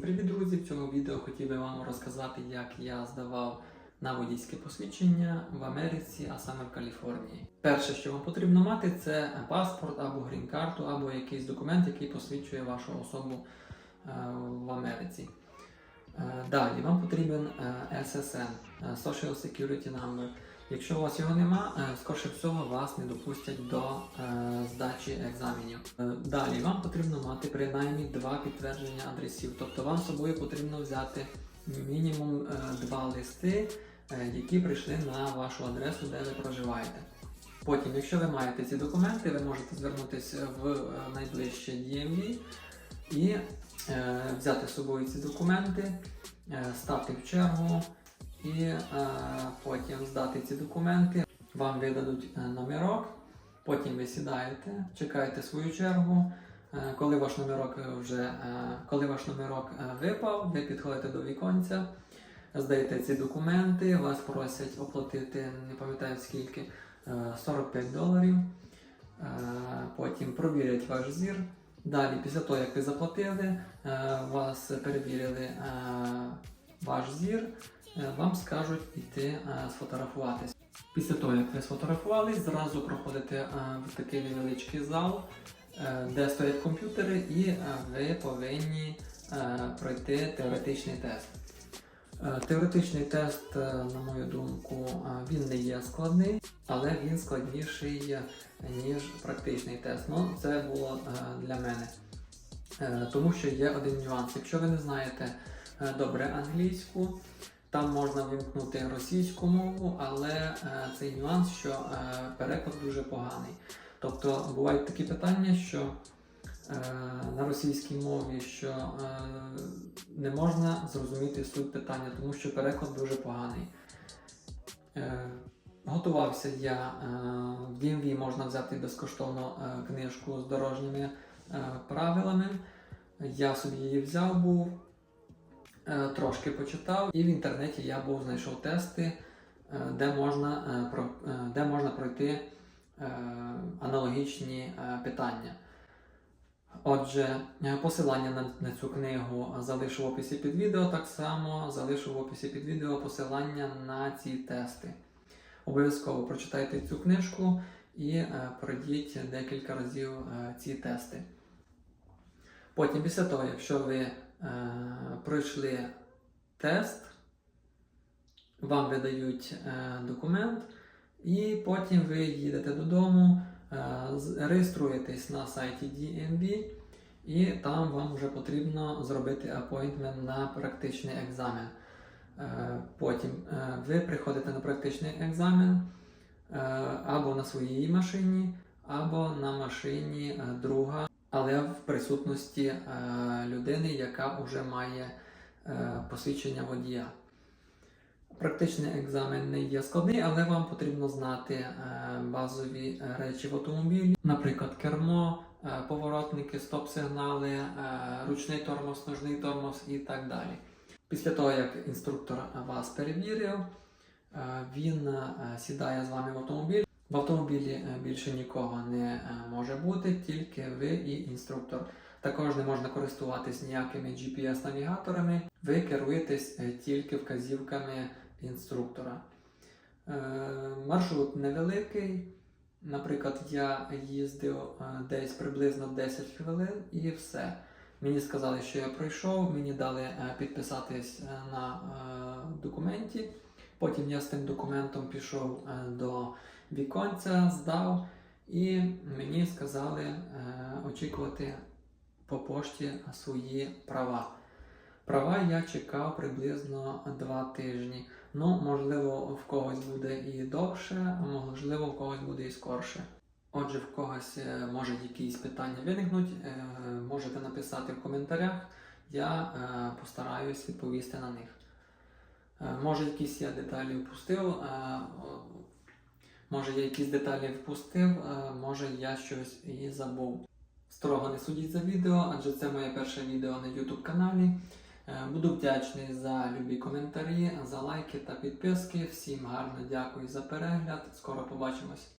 Привіт, друзі! В цьому відео хотів би вам розказати, як я здавав на водійське посвідчення в Америці, а саме в Каліфорнії. Перше, що вам потрібно мати, це паспорт або грін-карту, або якийсь документ, який посвідчує вашу особу е, в Америці. Е, Далі вам потрібен SSN, е, Social Security Number. Якщо у вас його нема, е, скорше всього вас не допустять до е, здачі екзаменів. Е, Далі вам потрібно мати принаймні два підтвердження адресів. Тобто вам з собою потрібно взяти мінімум два листи, які прийшли на вашу адресу, де ви проживаєте. Потім, якщо ви маєте ці документи, ви можете звернутися в найближче DMV і взяти з собою ці документи, е, стати в чергу і е, потім здати ці документи. Вам видадуть е, номерок, потім ви сідаєте, чекаєте свою чергу. Е, Коли ваш номерок е, вже е, коли ваш номерок е, випав, ви підходите до віконця, здаєте ці документи, вас просять оплатити, не пам'ятаю скільки, е, 45 доларів. Е, Потім провірять ваш зір. Далі, після того, як ви заплатили, е, вас перевірили е, ваш зір, е, вам скажуть йти е, сфотографуватись. Після того, як ви сфотографувались, зразу проходите е, в такий невеличкий зал, е, де стоять комп'ютери, і е, ви повинні е, пройти теоретичний тест. Е, Теоретичний тест, е, на мою думку, е, він не є складний, але він складніший е, ніж практичний тест. Ну, це було е, для мене. Е, Тому що є один нюанс. Якщо ви не знаєте е, добре англійську, там можна вимкнути російську мову, але е, цей нюанс, що е, переклад дуже поганий. Тобто бувають такі питання, що е, на російській мові, що е, не можна зрозуміти суть питання, тому що переклад дуже поганий. Е, Готувався я е, в DMV можна взяти безкоштовно е, книжку з дорожніми е, правилами. Я собі її взяв був, трошки почитав, і в інтернеті я був знайшов тести, е, де можна, е, е, де можна пройти е, аналогічні е, питання. Отже, е, посилання на, цю книгу залишу в описі під відео. Так само залишу в описі під відео посилання на ці тести. Обов'язково прочитайте цю книжку і е, пройдіть декілька разів е, ці тести. Потім, після того, якщо ви е, пройшли тест, вам видають е, документ, і потім ви їдете додому, е, реєструєтесь на сайті DMV, і там вам вже потрібно зробити апойнтмент на практичний екзамен. Е, Потім е, ви приходите на практичний екзамен е, або на своїй машині, або на машині е, друга, але в присутності е, людини, яка вже має е, посвідчення водія. Практичний екзамен не є складний, але вам потрібно знати е, базові речі в автомобілі, наприклад, кермо, е, поворотники, стоп-сигнали, е, ручний тормоз, ножний тормоз і так далі. Після того, як інструктор вас перевірив, е, він е, сідає з вами в автомобіль. В автомобілі е, більше нікого не е, може бути, тільки ви і інструктор. Також не можна користуватись ніякими GPS-навігаторами. Ви керуєтесь е, тільки вказівками інструктора. Е, Маршрут невеликий. Наприклад, я їздив е, десь приблизно 10 хвилин і все. Мені сказали, що я пройшов, мені дали підписатись на документі. Потім я з тим документом пішов до віконця, здав, і мені сказали е, очікувати по пошті свої права. Права я чекав приблизно два тижні. Ну, можливо, в когось буде і довше, можливо, в когось буде і скорше. Отже, в когось е, може якісь питання виникнуть, е, можете написати в коментарях, я е, постараюсь відповісти на них. Е, Може, якісь я деталі впустив, е, може я якісь деталі впустив, може я щось і забув. Строго не судіть за відео, адже це моє перше відео на YouTube каналі. Е, Буду вдячний за любі коментарі, за лайки та підписки. Всім гарно дякую за перегляд. Скоро побачимось.